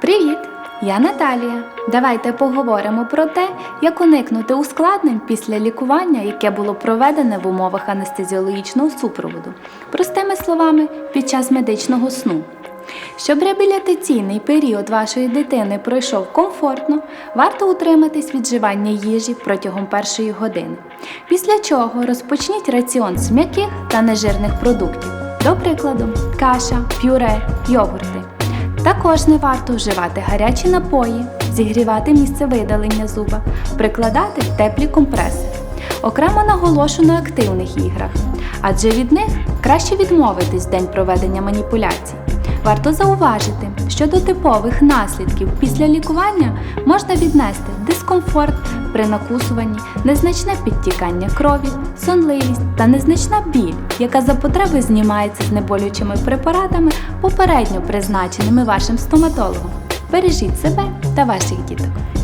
Привіт! Я Наталія. Давайте поговоримо про те, як уникнути ускладнень після лікування, яке було проведене в умовах анестезіологічного супроводу, простими словами, під час медичного сну. Щоб реабілітаційний період вашої дитини пройшов комфортно, варто утриматись від вживання їжі протягом першої години. Після чого розпочніть раціон з м'яких та нежирних продуктів, до прикладу, каша, пюре, йогурти. Також не варто вживати гарячі напої, зігрівати місце видалення зуба, прикладати теплі компреси. Окремо наголошу на активних іграх, адже від них краще відмовитись в день проведення маніпуляцій. Варто зауважити, що до типових наслідків після лікування можна віднести дискомфорт при накусуванні, незначне підтікання крові, сонливість та незначна біль, яка за потреби знімається з неболючими препаратами, попередньо призначеними вашим стоматологом. Бережіть себе та ваших діток.